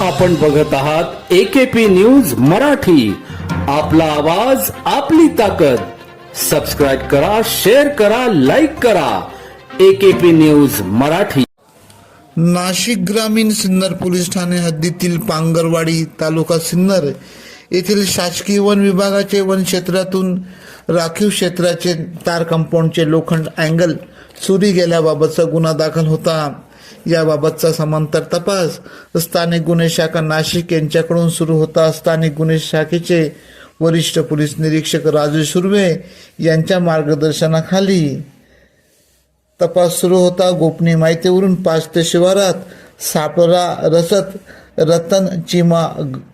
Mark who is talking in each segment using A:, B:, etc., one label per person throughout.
A: आपण बघत आहात एकेपी न्यूज मराठी. आपला आवाज आपली ताकद. सबस्क्राईब करा शेअर करा लाईक करा. AKP news Marathi.
B: नाशिक ग्रामीण सिन्नर पोलीस ठाणे हद्दीतील पांगरवाडी तालुका सिन्नर येथील शासकीय वन विभागाचे वन क्षेत्रातून राखीव क्षेत्राचे तार कंपाऊंडचे लोखंड अँगल चोरी गेल्याबाबतचा गुन्हा दाखल होता. याबाबतचा समांतर तपास. स्थानिक गुन्हे शाखा नाशिक यांच्याकडून सुरू होता. स्थानिक गुन्हे शाखेचे वरिष्ठ पोलीस निरीक्षक राजू सुर्वे यांच्या मार्गदर्शनाखाली तपास सुरू होता. गोपनीय माहितीवरून पाच ते शिवारात सापरा रसत रतन चिमा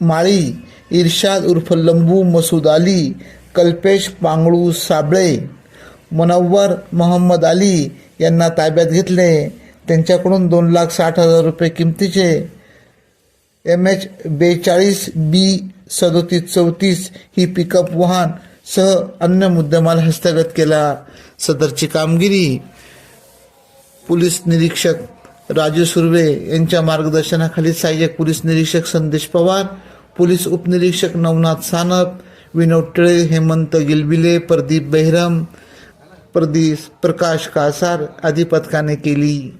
B: माळी इर्शाद उर्फ लंबू मसूद अली कल्पेश पांगळू साबळे मनव्वर मोहम्मद अली यांना ताब्यात घेतले. त्यांच्याकडून दोन लाख साठ हजार रुपये किमतीचे एम एच बेचाळीस बी सदोतीस चौतीस ही पिकअप वाहन सह अन्य मुद्देमाल हस्तगत केला. सदरची कामगिरी पोलीस निरीक्षक राजू सुर्वे यांच्या मार्गदर्शनाखाली सहाय्यक पोलीस निरीक्षक संदेश पवार पोलीस उपनिरीक्षक नवनाथ सानप विनोद टिळे हेमंत गिलबिले प्रदीप बेहरम प्रदीप प्रकाश कासार आदी पथकाने केली.